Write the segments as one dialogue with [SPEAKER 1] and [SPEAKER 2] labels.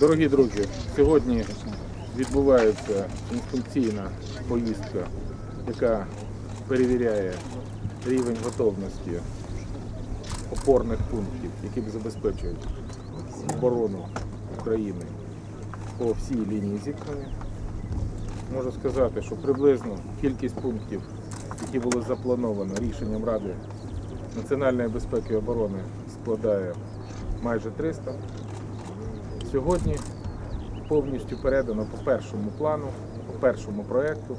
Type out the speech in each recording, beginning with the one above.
[SPEAKER 1] Дорогі друзі, сьогодні відбувається інспекційна поїздка, яка перевіряє рівень готовності опорних пунктів, які б забезпечують оборону України по всій лінії зіткнення. Можу сказати, що приблизно кількість пунктів, які були заплановано рішенням Ради національної безпеки і оборони, складає майже 300. Сьогодні повністю передано по першому плану, по першому проєкту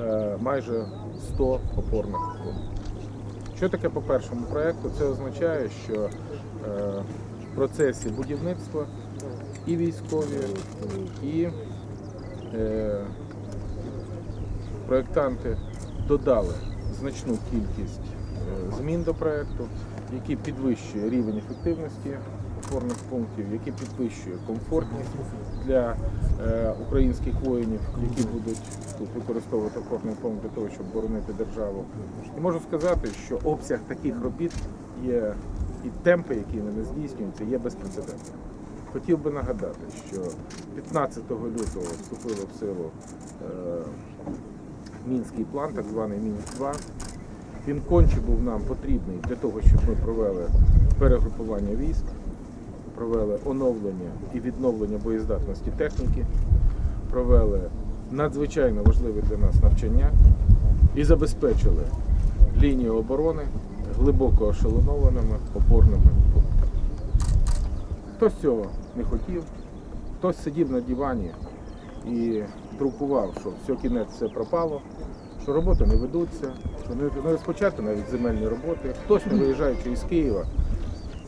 [SPEAKER 1] е, майже 100 опорних пунктів. Що таке по першому проєкту? Це означає, що е, в процесі будівництва і військові, і е, проєктанти додали значну кількість змін до проєкту, які підвищує рівень ефективності опорних пунктів, які підвищує комфортність для е, українських воїнів, які будуть тут використовувати опорний пункт для того, щоб боронити державу. І можу сказати, що обсяг таких робіт є і темпи, які ними здійснюються, є безпрецедентними. Хотів би нагадати, що 15 лютого вступило в силу е, мінський план, так званий Мінськ 2 Він конче був нам потрібний для того, щоб ми провели перегрупування військ, провели оновлення і відновлення боєздатності техніки, провели надзвичайно важливе для нас навчання і забезпечили лінію оборони глибоко ошелонованими опорними пунктами. Хтось цього не хотів, хтось сидів на дивані і друкував, що все кінець все пропало, що роботи не ведуться, що не розпочати навіть земельні роботи. Хтось, не виїжджаючи із Києва,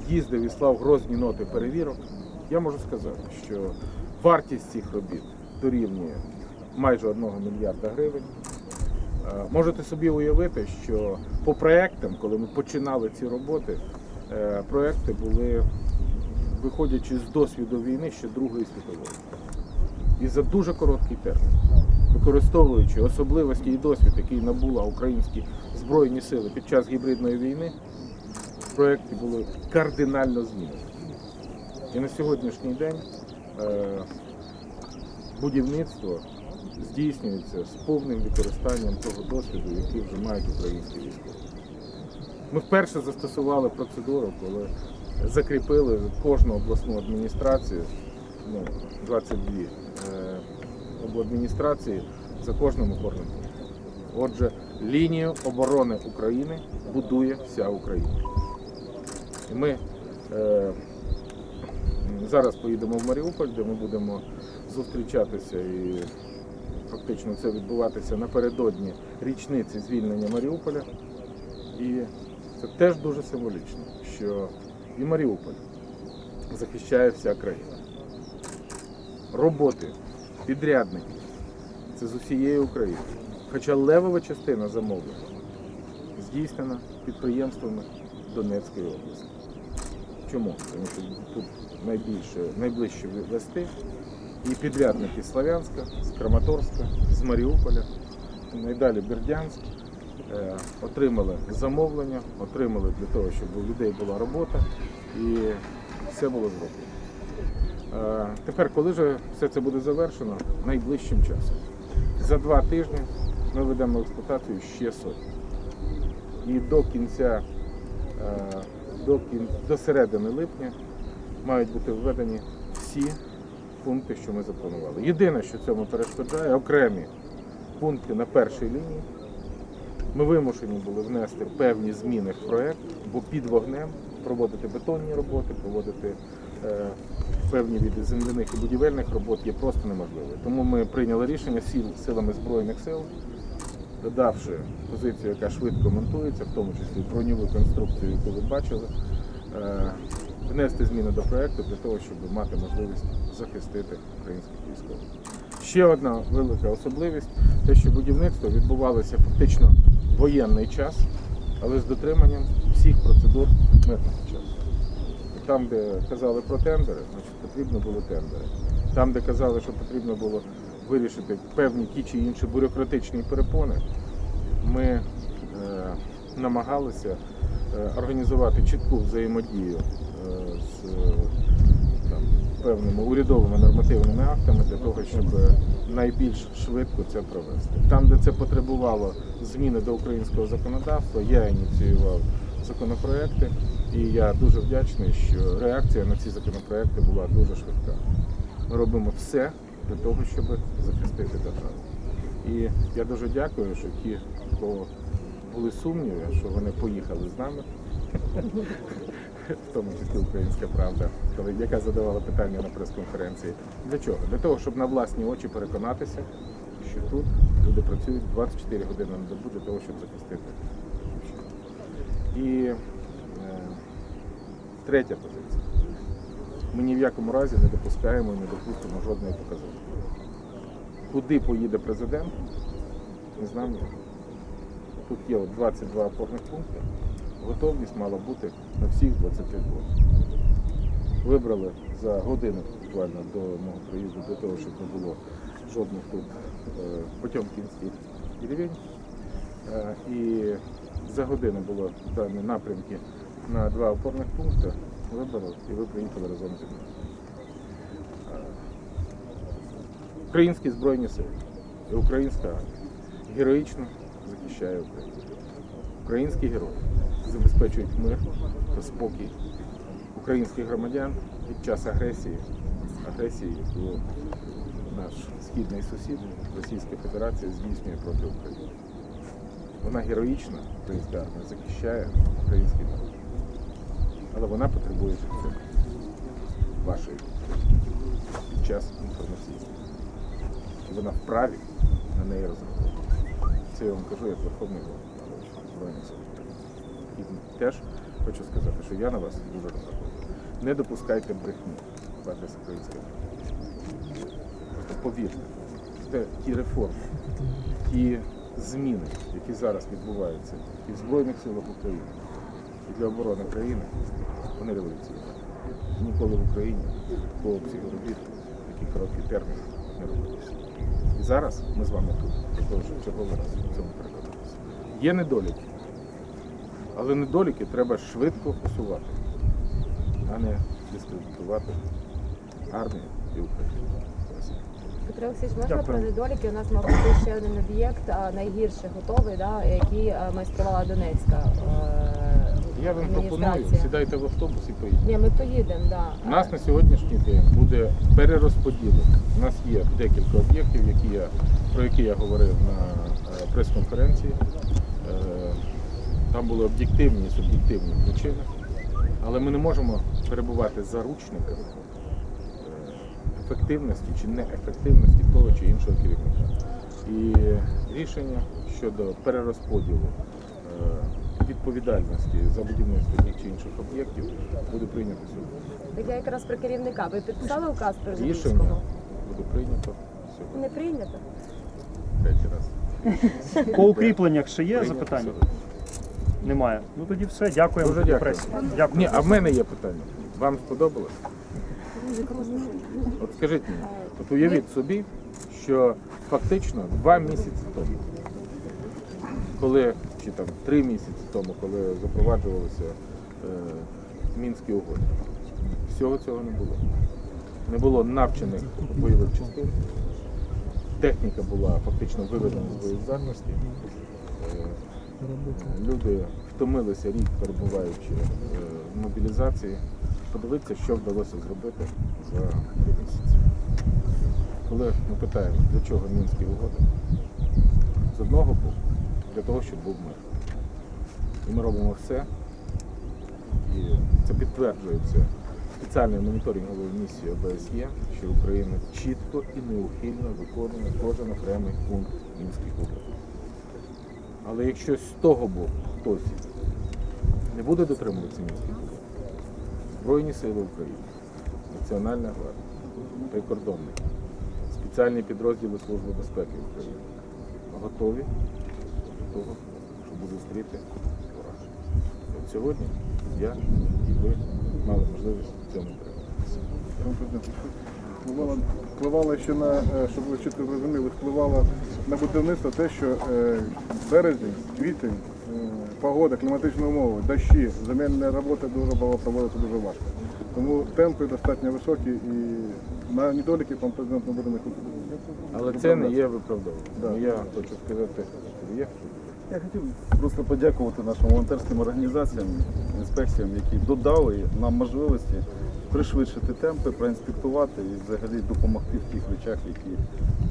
[SPEAKER 1] їздив і слав грозні ноти перевірок. Я можу сказати, що вартість цих робіт дорівнює майже 1 мільярда гривень. Е, Можете собі уявити, що по проектам, коли ми починали ці роботи, е, проекти були, виходячи з досвіду війни ще Другої світової. І за дуже короткий термін, використовуючи особливості і досвід, який набула українські збройні сили під час гібридної війни, проекти були кардинально змінені. І на сьогоднішній день е, будівництво здійснюється з повним використанням того досвіду, який вже мають українські військові. Ми вперше застосували процедуру, коли закріпили кожну обласну адміністрацію, ну, 22 е, обладміністрації за кожним опорним пунктом. Отже, лінію оборони України будує вся Україна. Ми е, зараз поїдемо в Маріуполь, де ми будемо зустрічатися і фактично це відбуватися напередодні річниці звільнення Маріуполя. І це теж дуже символічно, що і Маріуполь захищає вся країна. Роботи, підрядники це з усієї України. Хоча левова частина замовлень здійснена підприємствами Донецької області. Чому? Тому що тут найбільше, найближче вести і підрядники з Слов'янська, з Краматорська, з Маріуполя, найдалі Бердянськ. Е, отримали замовлення, отримали для того, щоб у людей була робота і все було зроблено. Е, Тепер, коли ж все це буде завершено, найближчим часом. За два тижні ми ведемо експлуатацію ще сотні. І до кінця, до, кін... до середини липня мають бути введені всі пункти, що ми запланували. Єдине, що цьому перешкоджає, окремі пункти на першій лінії. Ми вимушені були внести певні зміни в проект, бо під вогнем проводити бетонні роботи, проводити е, певні види земляних і будівельних робот є просто неможливо. Тому ми прийняли рішення сил, силами Збройних сил, додавши позицію, яка швидко монтується, в тому числі броньову конструкцію, яку ви бачили, е, внести зміни до проекту для того, щоб мати можливість захистити українських військових. Ще одна велика особливість те, що будівництво відбувалося фактично в воєнний час, але з дотриманням всіх процедур мирного часу. Там, де казали про тендери, значить потрібно було тендери. Там, де казали, що потрібно було вирішити певні ті чи інші бюрократичні перепони, ми е, намагалися е, організувати чітку взаємодію е, з е, там, певними урядовими нормативними актами для того, щоб найбільш швидко це провести. Там, де це потребувало зміни до українського законодавства, я ініціював законопроекти, і я дуже вдячний, що реакція на ці законопроекти була дуже швидка. Ми робимо все для того, щоб захистити державу. І я дуже дякую, що ті, кого були сумніви, що вони поїхали з нами, в тому числі Українська Правда, яка задавала питання на прес-конференції. Для чого? Для того, щоб на власні очі переконатися, що тут люди працюють 24 години на добу для того, щоб захистити. І е, третя позиція. Ми ні в якому разі не допускаємо і не допустимо жодної показовки. Куди поїде президент, не знаємо. Тут є 22 опорних пункти. Готовність мала бути на всіх 22. Вибрали за годину буквально до мого приїзду для того, щоб не було жодних тут е, потьомкінських деревень. Е, І за годину було дані напрямки на два опорних пункти. Вибрали і ви приїхали разом зі мною. Е, Українські збройні сили і українська армія героїчно захищає Україну. Українські герої забезпечують мир та спокій українських громадян під час агресії, агресії, яку наш східний сусід Російська Федерація здійснює проти України. Вона героїчна, українська армія, захищає український народ. Але вона потребує підтримки вашої під час інформаційної. Вона вправі на неї розраховувати. Це я вам кажу як Верховний Збройних сил. І теж хочу сказати, що я на вас дуже розраховую. Не допускайте брехні в адрес української. Просто повірте, те, ті реформи, ті зміни, які зараз відбуваються і в Збройних силах України, і для оборони країни, вони революційні. Ніколи в Україні по обсягу робіт такі короткі терміни не робилися. І зараз ми з вами тут, для того, щоб черговий раз в цьому переконатися. Є недоліки, але недоліки треба швидко усувати, а не дискредитувати армію і Україну.
[SPEAKER 2] Петро Олексійович, можна
[SPEAKER 3] Дякую.
[SPEAKER 2] про недоліки? У нас мав бути ще один об'єкт, найгірше готовий, да, який а, майструвала Донецька.
[SPEAKER 1] Я вам пропоную,
[SPEAKER 2] адміністрація.
[SPEAKER 1] сідайте в автобус і поїдете.
[SPEAKER 2] Ні, ми поїдемо, да.
[SPEAKER 1] У нас на сьогоднішній день буде перерозподілено. У нас є декілька об'єктів, які я, про які я говорив на е, прес-конференції. Е, Там були об'єктивні і суб'єктивні причини, але ми не можемо перебувати заручниками е, ефективності чи неефективності того чи іншого керівника. І рішення щодо перерозподілу е, відповідальності за будівництво тих чи інших об'єктів буде прийнято сьогодні.
[SPEAKER 2] Так я якраз про керівника. Ви підписали указ про
[SPEAKER 1] Рішення
[SPEAKER 2] Житомирського?
[SPEAKER 1] буде прийнято сьогодні.
[SPEAKER 2] Не прийнято.
[SPEAKER 1] Третій раз.
[SPEAKER 3] По укріпленнях ще є
[SPEAKER 1] Прийнято
[SPEAKER 3] запитання?
[SPEAKER 1] сьогодні.
[SPEAKER 3] Немає. Ну тоді все. Дякуємо.
[SPEAKER 1] Дуже дякую.
[SPEAKER 3] пресі. Дякую.
[SPEAKER 1] Ні, а в мене є питання. Вам сподобалось? От скажіть мені, от уявіть собі, що фактично два місяці тому, коли, чи там три місяці тому, коли запроваджувалися е, мінські угоди, всього цього не було. Не було навчених бойових частин. Техніка була фактично виведена з боєздатності. Е, Люди втомилися рік, перебуваючи е, в мобілізації. Подивитися, що вдалося зробити за три місяці. Коли ми питаємо, для чого мінські угоди, з одного боку, для того, щоб був мир. І ми робимо все, і це підтверджується спеціальною моніторинговою місією ОБСЄ, що Україна чітко і неухильно виконує кожен окремий пункт мінських угод. Але якщо з того боку хтось не буде дотримуватися мінських угод, Збройні сили України, Національна гвардія, прикордонники, спеціальні підрозділи Служби безпеки України готові того, щоб зустріти ворога. От сьогодні я і ви мали можливість в цьому
[SPEAKER 4] впливало, впливало ще на, е, щоб ви чітко зрозуміли, впливало на будівництво те, що е, березень, квітень, е, погода, кліматичні умови, дощі, земельна робота дуже було проводити дуже важко. Тому темпи достатньо високі і на недоліки пан президент не буде не
[SPEAKER 1] Але це не є виправдовуванням.
[SPEAKER 4] Да.
[SPEAKER 1] Ну, Я хочу сказати, що є.
[SPEAKER 5] Я хотів просто подякувати нашим волонтерським організаціям, інспекціям, які додали нам можливості пришвидшити темпи, проінспектувати і взагалі допомогти в тих речах, які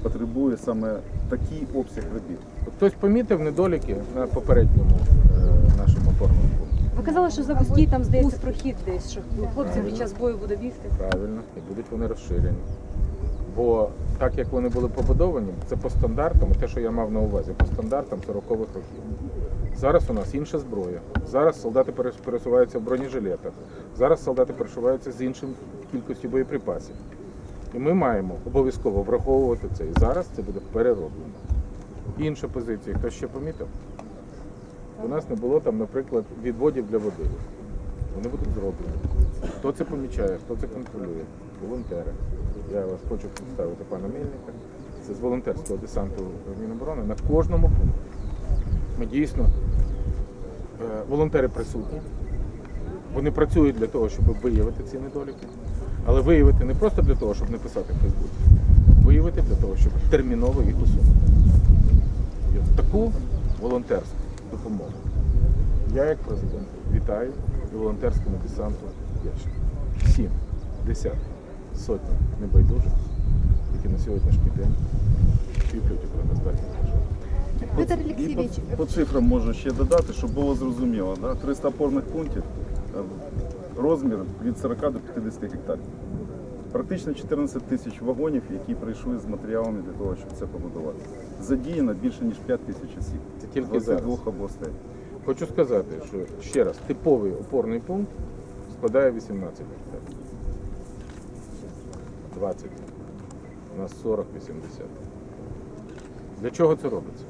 [SPEAKER 5] потребує саме такий обсяг робіт.
[SPEAKER 1] Хтось помітив недоліки на попередньому е, нашому опорному.
[SPEAKER 2] Ви казали, що запустіть там здається прохід десь, що хлопці під час бою буде бігти.
[SPEAKER 1] Правильно, і будуть вони розширені. Бо так як вони були побудовані, це по стандартам, те, що я мав на увазі, по стандартам 40-х років. Зараз у нас інша зброя. Зараз солдати пересуваються в бронежилетах. Зараз солдати пересуваються з іншим кількістю боєприпасів. І ми маємо обов'язково враховувати це. І зараз це буде перероблено. Інша позиція, хтось ще помітив? У нас не було там, наприклад, відводів для води. Вони будуть зроблені. Хто це помічає, хто це контролює? Волонтери. Я вас хочу представити пана Мельника. Це з волонтерського десанту Міноборони на кожному. Ми дійсно е, волонтери присутні. Вони працюють для того, щоб виявити ці недоліки. Але виявити не просто для того, щоб не писати в Фейсбуці, виявити для того, щоб терміново їх усунути. І от таку волонтерську допомогу я як президент вітаю і волонтерському десанту вдячний. Всім, десятки, сотні небайдужих, які на сьогоднішній день кріплять обороноздатність держави.
[SPEAKER 2] Петр Олексійович,
[SPEAKER 5] по, по цифрам можу ще додати, щоб було зрозуміло. Да? 300 опорних пунктів, е, розмір від 40 до 50 гектарів. Практично 14 тисяч вагонів, які прийшли з матеріалами для того, щоб це побудувати. Задіяно більше ніж 5 тисяч осіб.
[SPEAKER 1] Це
[SPEAKER 5] з
[SPEAKER 1] тільки
[SPEAKER 5] 22
[SPEAKER 1] зараз.
[SPEAKER 5] областей.
[SPEAKER 1] Хочу сказати, що ще раз, типовий опорний пункт складає 18 гектарів. 20. У нас 40-80. Для чого це робиться?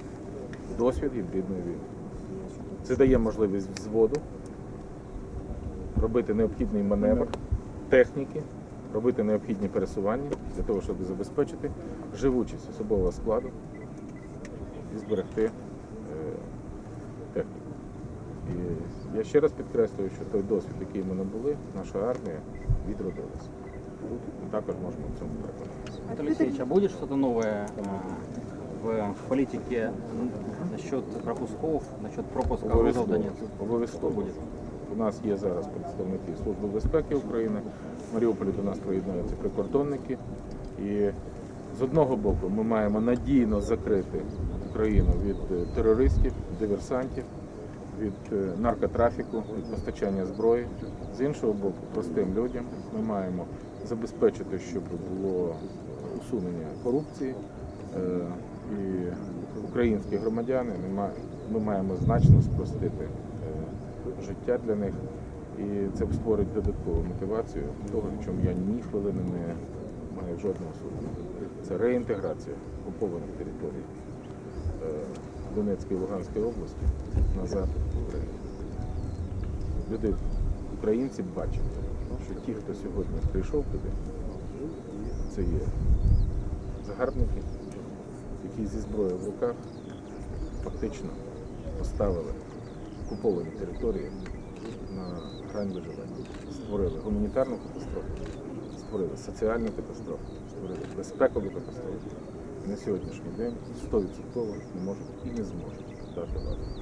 [SPEAKER 1] Досвід гібридної війни. Це дає можливість взводу робити необхідний маневр техніки, робити необхідні пересування для того, щоб забезпечити живучість особового складу і зберегти е, техніку. І я ще раз підкреслюю, що той досвід, який ми набули, наша армія відродилася. Також можемо в цьому переконатися.
[SPEAKER 6] Алексеевич, а будет что-то новое э, в политике м, насчет пропусков, насчет пропуска грузов в. Донецк?
[SPEAKER 1] Обов'язково.
[SPEAKER 6] Буде?
[SPEAKER 1] У нас є зараз представники Служби безпеки України. В Маріуполі до нас приєднуються прикордонники. І з одного боку ми маємо надійно закрити Україну від е, терористів, диверсантів, від е, наркотрафіку, від постачання зброї. З іншого боку, простим людям ми маємо забезпечити, щоб було усунення корупції. Е, І українські громадяни ми маємо значно спростити е, життя для них. І це створить додаткову мотивацію того, в чому я ні хвилини не маю жодного сумніву. Це реінтеграція окупованих територій е, Донецької і Луганської області назад в Україну. Люди, українці бачать, що ті, хто сьогодні прийшов туди, це є загарбники, які зі зброєю в руках фактично поставили окуповані території на грань виживання. Створили гуманітарну катастрофу, створили соціальну катастрофу, створили безпекову катастрофу. І на сьогоднішній день 100% не можуть і не зможуть дати ладу.